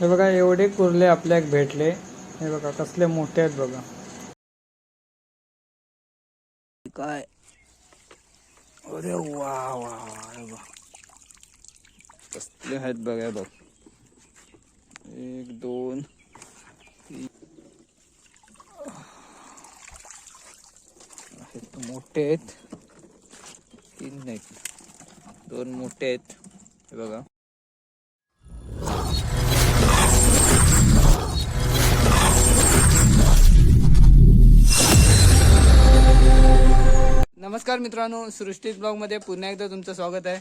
हे बघा एवढे कुर्ले आपल्याक भेटले. हे बघा कसले मोठे आहेत बघा. काय? अरे वा वा वा हे कसले आहेत बघा बघ. एक दोन मोठे आहेत. तीन नाहीत दोन मोठे आहेत. हे बघा. नमस्कार मित्रांनो सृष्टी ब्लॉगमध्ये पुन्हा एकदा तुमचं स्वागत आहे.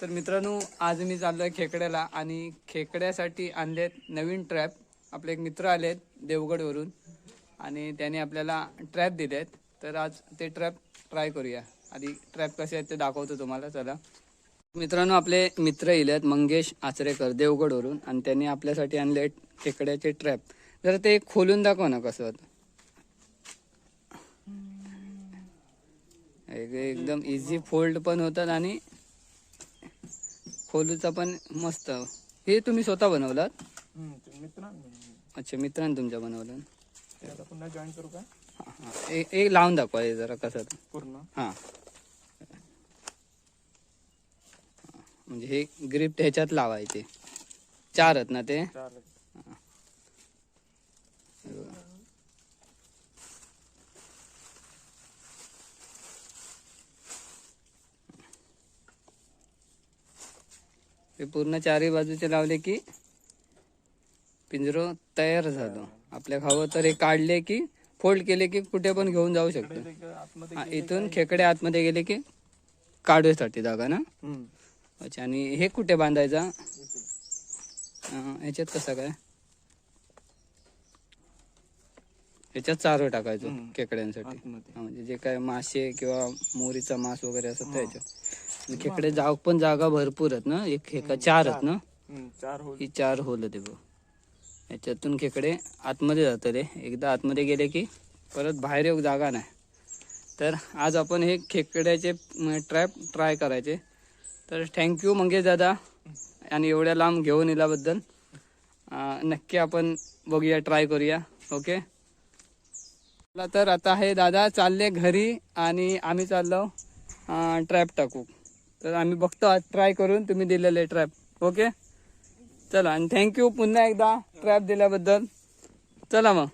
तर मित्रांनो आज मी चाललो आहे खेकड्याला आणि खेकड्यासाठी आणलेत नवीन ट्रॅप आपले एक मित्र आले आहेत देवगडवरून आणि त्याने आपल्याला ट्रॅप दिले आहेत तर आज ते ट्रॅप ट्राय करूया. आधी ट्रॅप कसे आहेत ते दाखवतो तुम्हाला चला. मित्रांनो आपले मित्र येले आहेत मंगेश आचरेकर देवगडवरून आणि त्यांनी आपल्यासाठी आणले खेकड्याचे ट्रॅप जर ते खोलून दाखव ना कसं होतं. एकदम इझी फोल्ड पण होतात आणि खोलूचा पण मस्त. हे तुम्ही स्वतः बनवलात? अच्छा मित्रांनी तुमच्या बनवलं. पुन्हा जॉईन करू का? एक लावून दाखवा हे जरा कसं. पूर्ण? हा. म्हणजे हे ग्रिप ह्याच्यात लावायचे. चार आहेत ना ते? ते पूर्ण चारही बाजूचे लावले की पिंजरो तयार झालो. आपल्या खावं तर हे काढले की फोल्ड केले की कुठे पण घेऊन जाऊ शकतो. हा, इथून खेकडे आतमध्ये गेले की काढूसाठी जागा ना. अच्छा आणि हे कुठे बांधायचा? ह्याच्यात कसं काय? ह्याच्यात चारो टाकायचो. खेकड्यांसाठी. हा, म्हणजे जे काय मासे किंवा मोरीचा मास वगैरे असत त्याच्यात. आणि खेकडे जाग पण जागा भरपूर आहेत ना? एक खेका चार आहेत ना? चार. होल ही चार होल ते बघ. याच्यातून खेकडे आतमध्ये जातं रे. एकदा आतमध्ये गेले की परत बाहेर येऊ जागा नाही. तर आज आपण हे खेकड्याचे ट्रॅप ट्राय करायचे. तर थँक्यू मंगेश दादा आणि एवढ्या लांब घेऊन येल्याबद्दल नक्की आपण बघूया ट्राय करूया. ओके तर आता हे दादा चालले घरी आणि आम्ही चाललो ट्रॅप टाकू. तर आम्ही बघतो आज ट्राय करून तुम्ही दिलेले ट्रॅप ओके चला आणि थँक्यू पुन्हा एकदा ट्रॅप दिल्याबद्दल. चला मग.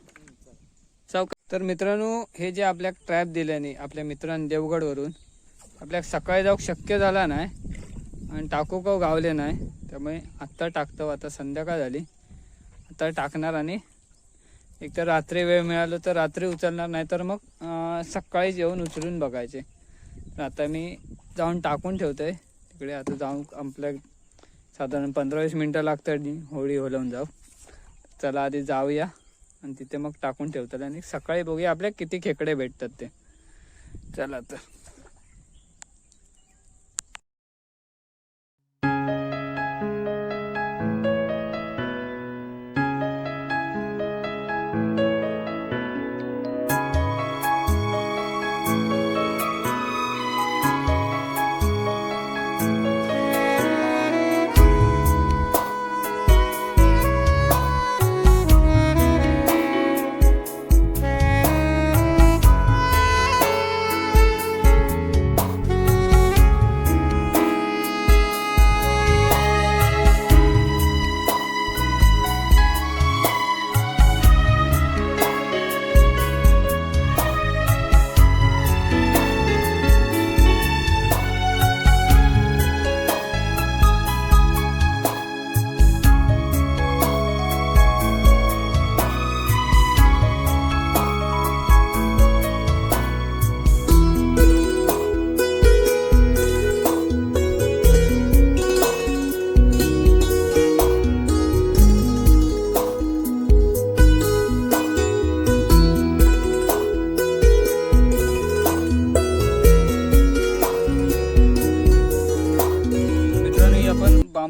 चौक तर मित्रांनो हे जे आपल्या ट्रॅप दिल्याने आपल्या मित्रांनी देवगडवरून आपल्या सकाळी जाऊ शक्य झाला नाही आणि टाकू काव गावले नाही त्यामुळे आत्ता टाकतो आता संध्याकाळ झाली. आता टाकणार आणि एक तर रात्री वेळ मिळालो तर रात्री उचलणार नाही तर मग सकाळीच येऊन उचलून बघायचे. आता मी जाऊन टाकून ठेवतो आहे तिकडे आता जाऊन आपल्या साधारण पंधरा वीस मिनटं लागतात आणि होळी होलवून जाऊ. चला आधी जाऊया आणि तिथे मग टाकून ठेवतात आणि सकाळी बघूया आपल्या किती खेकडे भेटतात ते. चला तर.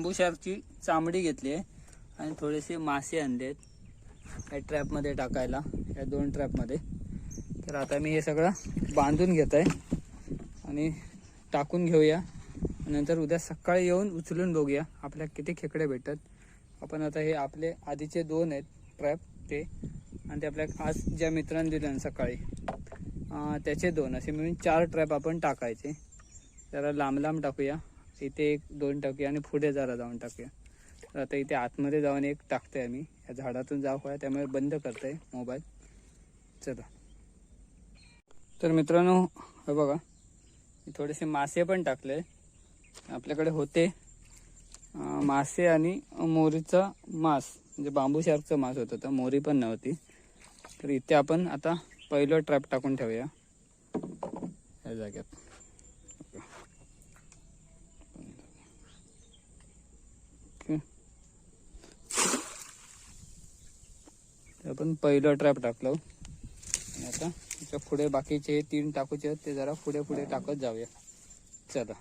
बांबू शार्कची चामडी घेतली आहे आणि थोडेसे मासे आणले आहेत. या ट्रॅपमध्ये टाकायला या दोन ट्रॅपमध्ये तर आता मी हे सगळं बांधून घेत आहे आणि टाकून घेऊया. नंतर उद्या सकाळी येऊन उचलून बघूया आपल्या किती खेकडे भेटतात. आपण आता हे आपले आधीचे दोन आहेत ट्रॅप ते आणि ते आपल्या आज ज्या मित्रांनी दिले ना सकाळी त्याचे दोन. असे मिळून चार ट्रॅप आपण टाकायचे. जरा लांब लांब टाकूया. इथे एक दोन टाकूया आणि पुढे जरा जाऊन टाकूया. तर आता इथे आतमध्ये जाऊन एक टाकतोय आम्ही. या झाडातून जाऊ काय त्यामुळे बंद करतोय मोबाईल. चला. तर मित्रांनो हे बघा. मी थोडेसे मासे पण टाकले. आपल्याकडे होते मासे आणि मोरीचा मांस. म्हणजे बांबू शार्कचं मांस होतं तर मोरी पण नव्हती. तर इथे आपण आता पहिलं ट्रॅप टाकून ठेवूया. या जाग्यात आपण पहिलं ट्रॅप टाकलं. आणि आता त्याच्या पुढे बाकीचे हे तीन टाकूचे आहेत ते जरा पुढे पुढे टाकत जाऊया. चला.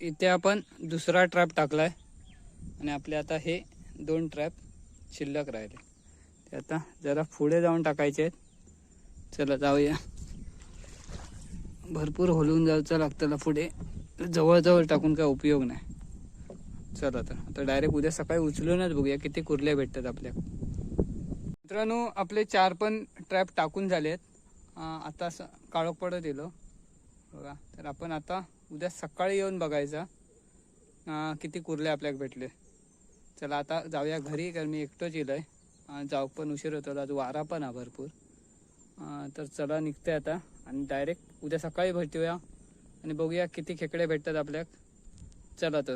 इथे आपण दुसरा ट्रॅप टाकलाय. आणि आपले आता हे दोन ट्रॅप शिल्लक राहिले. ते आता जरा पुढे जाऊन टाकायचे आहेत. चला जाऊया. भरपूर होलून जायचं लागतं पुढे. जवळजवळ टाकून काय उपयोग नाही. चला तर आता डायरेक्ट उद्या सकाळी उचलूनच बघूया किती कुर्ल्या भेटतात आपल्या. मित्रांनो आपले चार पण ट्रॅप टाकून झाले आहेत आता काळोख पडत येलो बघा तर आपण आता उद्या सकाळी येऊन बघायचा किती कुर्ले आपल्याला भेटले. चला आता जाऊया घरी कारण मी एकटोच येलो आहे जाऊ पण उशीर होतो आज वारा पण हा भरपूर. तर चला निघते आता. आणि डायरेक्ट उद्या सकाळी भेटूया. आणि बघूया किती खेकडे भेटतात आपल्याक चला तर.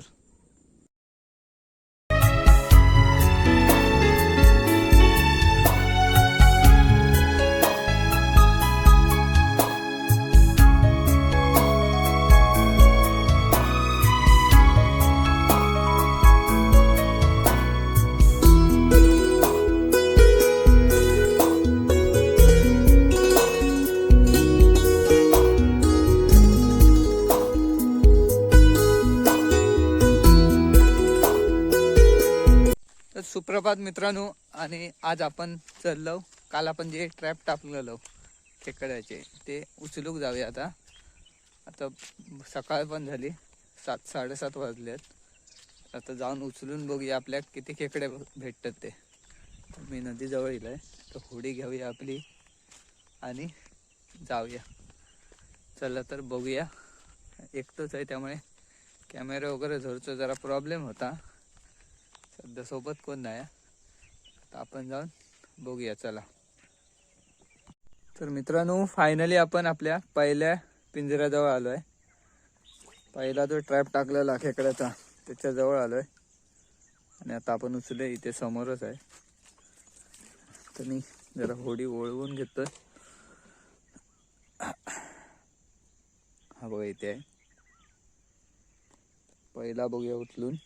सुप्रभात मित्रांनो. आणि आज आपण चाललो. काल आपण जे ट्रॅप टाकलेलो खेकड्याचे ते उचलूक जाऊया आता. आता सकाळ पण झाली. सात साडेसात वाजलेत. आता जाऊन उचलून बघूया आपल्या किती खेकडे भेटतात ते. मी नदीजवळ येईल तर होडी घेऊया आपली आणि जाऊया. चला तर बघूया. एकटंच आहे त्यामुळे कॅमेरा वगैरे धरतो जरा प्रॉब्लेम होता. सध्या सोबत कोण नाही आता आपण जाऊन बघूया चला. तर मित्रांनो फायनली आपण आपल्या पहिल्या पिंजऱ्याजवळ आलोय. पहिला जो ट्रॅप टाकलेला खेकड्याचा त्याच्याजवळ आलोय. आणि आता आपण उचलले इथे समोरच आहे. तर मी जरा होडी ओळवून घेतोय. हा बघा इथे आहे. पहिला बघूया उचलून.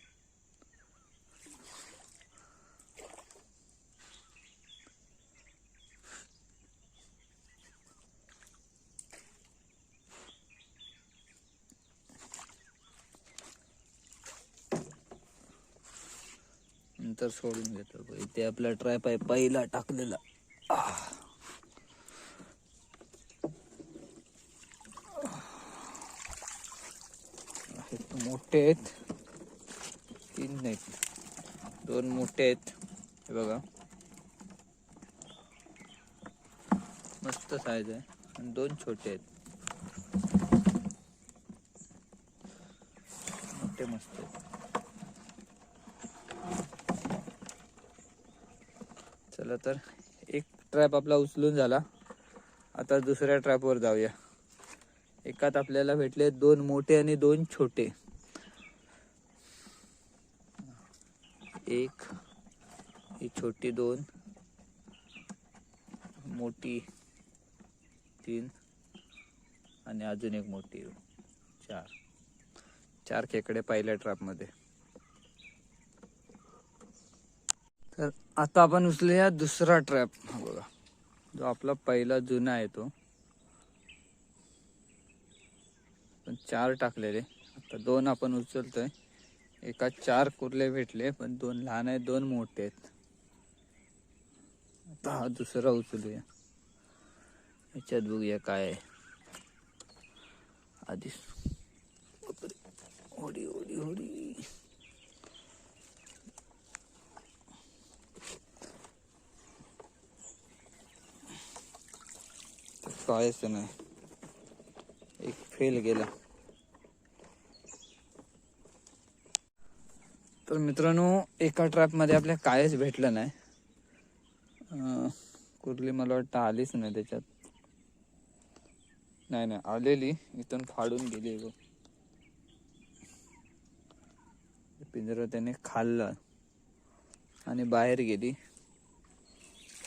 नंतर सोडून घेतो इथे आपला ट्रॅप आहे पहिला टाकलेला. मोठे आहेत. तीन नाहीत. दोन मोठे आहेत. हे बघा. मस्त साईज आहे. आणि दोन छोटे आहेत. मोठे मस्त आहेत. चला तर एक ट्रॅप आपला उचलून झाला. आता दुसऱ्या ट्रॅपवर जाऊया. एकात आपल्याला भेटले दोन मोठे आणि दोन छोटे. एक ही छोटी दोन. मोठी तीन. आणि अजून एक मोठी चार. चार खेकडे पहिल्या ट्रॅपमध्ये तर आता आपण उचलूया दुसरा ट्रॅप बघा. जो आपला पहिला जुना आहे तो. पण चार टाकलेले. आता दोन आपण उचलतोय. एका चार कुर्ले भेटले पण दोन लहान आहेत दोन मोठे आहेत. आता हा दुसरा उचलूया. याच्यात बघूया काय आहे. आधी ओडी होडी होडी होडी कायच नाही. एक फेल गेला. तर मित्रांनो एका ट्रॅपमध्ये आपल्या कायच भेटलं नाही. अं, कुर्ली मला वाटतं आलीच नाही त्याच्यात. नाही नाही आलेली. इथून फाडून गेली बघ. पिंजरा त्याने खाल्ला. आणि बाहेर गेली.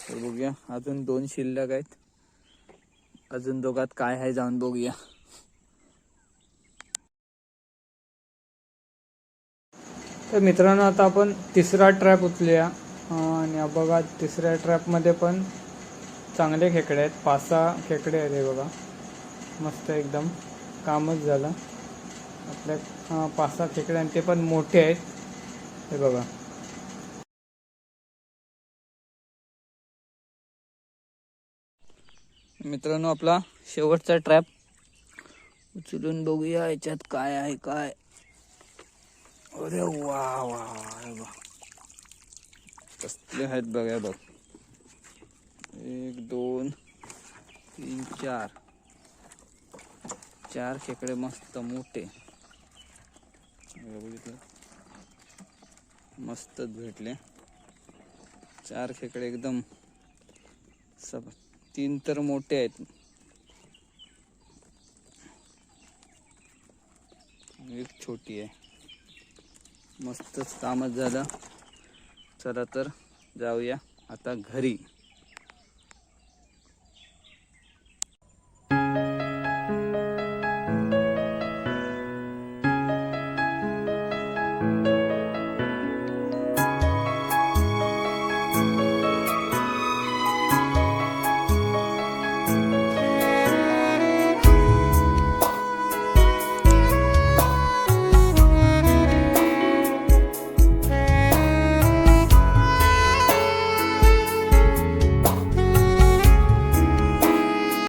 तर बघूया अजून दोन शिल्लक आहेत. अजून दोघात काय आहे जाऊन बघूया. तर मित्रांनो आता आपण तिसरा ट्रॅप उचलूया. आणि बघा तिसऱ्या ट्रॅपमध्ये पण चांगले खेकडे आहेत. पाच सहा खेकडे आहेत हे बघा. मस्त एकदम कामच झालं. आपल्या पाच सहा खेकडे आणि ते पण मोठे आहेत. हे बघा. मित्रांनो आपला शेवटचा ट्रॅप उचलून बघूया याच्यात काय आहे काय? अरे वा वा वा. बघ कसले आहेत बघा बघ. एक दोन तीन चार. चार खेकडे मस्त मोठे. मस्तच भेटले. चार खेकडे एकदम सब तीन तर मोठे आहेत. एक छोटी आहे. मस्तच कामच झालं. चला तर जाऊया आता घरी.